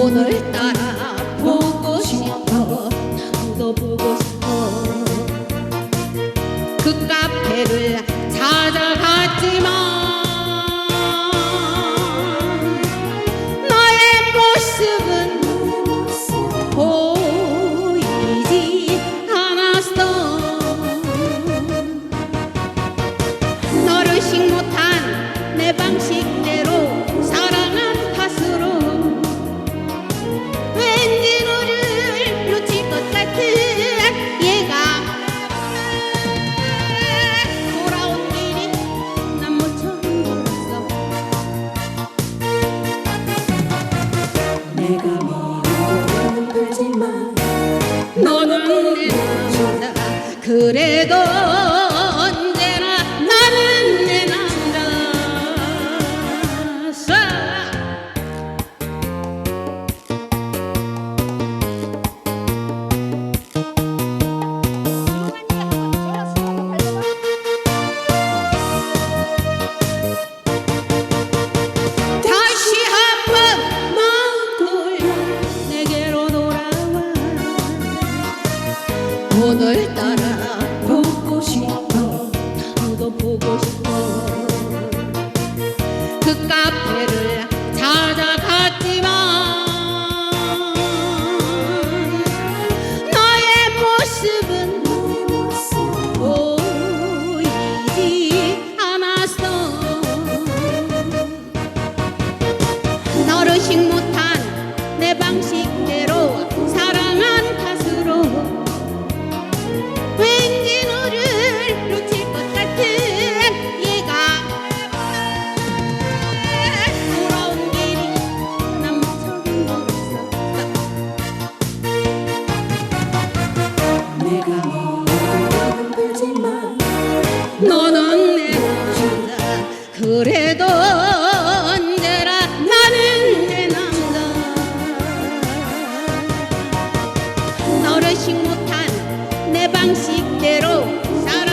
오늘따라 보고 싶어. 나도 보고 싶어. 그 카페를 찾아갔지만 그래도 언제나 나는 내 남자서 다시 한번 마음 돌려 내게로 돌아와. 오늘 gostoso. 방식대로 살아